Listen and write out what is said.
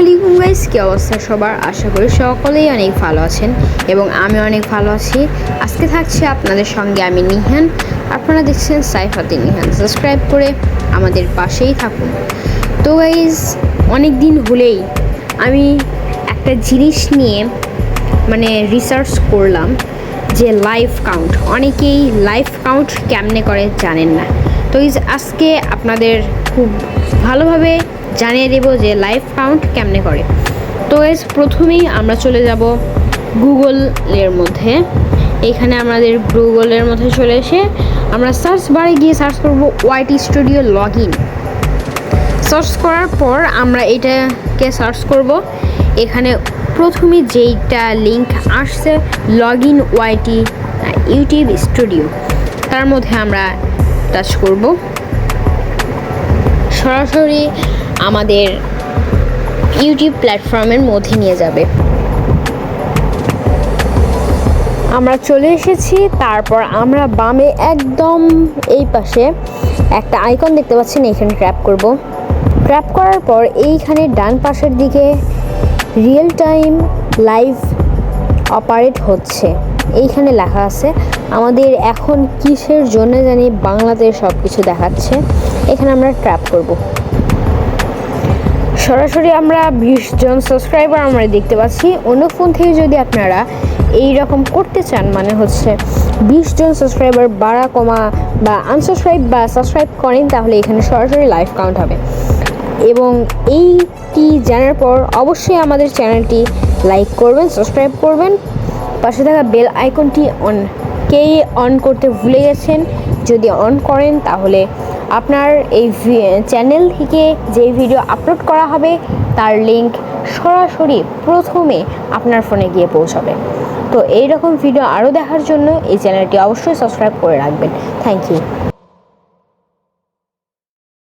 আলাইকুম গাইস কী অবস্থা সবার? আশা করি সকলেই অনেক ভালো আছেন এবং আমি অনেক ভালো আছি। আজকে থাকছে আপনাদের সঙ্গে আমি নিহান। আপনারা দেখছেন সাইফাতে নিহান। সাবস্ক্রাইব করে আমাদের পাশেই থাকুন। তো গাইজ অনেক দিন হলেই আমি একটা জিনিস নিয়ে মানে রিসার্চ করলাম যে লাইফ কাউন্ট অনেকেই লাইফ কাউন্ট কেমনে করে জানেন না। তো আজকে আপনাদের খুব ভালোভাবে জানিয়ে দেব যে লাইফ কাউন্ট কেমনে করে। তো এস, প্রথমেই আমরা চলে যাব গুগলের মধ্যে। এখানে আমাদের গুগলের মধ্যে চলে এসে আমরা সার্চ বারে গিয়ে সার্চ করব YT studio log in search করার পর আমরা এটাকে সার্চ করব। এখানে প্রথমে যেইটা লিঙ্ক আসছে log in YT YouTube studio তার মধ্যে আমরা টাচ করব। সরাসরি আমাদের ইউটিউব প্ল্যাটফর্মের মধ্যে নিয়ে যাবে। আমরা চলে এসেছি, তারপর আমরা বামে একদম এই পাশে একটা আইকন দেখতে পাচ্ছেন এখানে ট্র্যাপ করব। ট্র্যাপ করার পর এইখানে ডান পাশের দিকে রিয়েল টাইম লাইভ অপারেট হচ্ছে। এইখানে লেখা আছে, আমাদের এখন কিসের জন্য জানি বাংলাতে সব কিছু দেখাচ্ছে। এখানে আমরা ট্র্যাপ করব। সরাসরি আমরা বিশ জন সাবস্ক্রাইবার আমরা দেখতে পাচ্ছি। অন্য ফোন থেকে যদি আপনারা এই রকম করতে চান মানে হচ্ছে বিশ জন সাবস্ক্রাইবার বাড়া কমা বা আনসাবস্ক্রাইব বা সাবস্ক্রাইব করেন, তাহলে এখানে সরাসরি লাইভ কাউন্ট হবে। এবং এইটি জানার পর অবশ্যই আমাদের চ্যানেলটি লাইক করবেন সাবস্ক্রাইব করবেন। পাশে থাকা বেল আইকনটি অন কে অন করতে ভুলে গেছেন, যদি অন করেন, তাহলে আপনার এই চ্যানেল থেকে যে ভিডিও আপলোড করা হবে, তার লিঙ্ক সরাসরি প্রথমে আপনার ফোনে গিয়ে পৌঁছাবে। তো এইরকম ভিডিও আরও দেখার জন্য এই চ্যানেলটি অবশ্যই সাবস্ক্রাইব করে রাখবেন। Thank you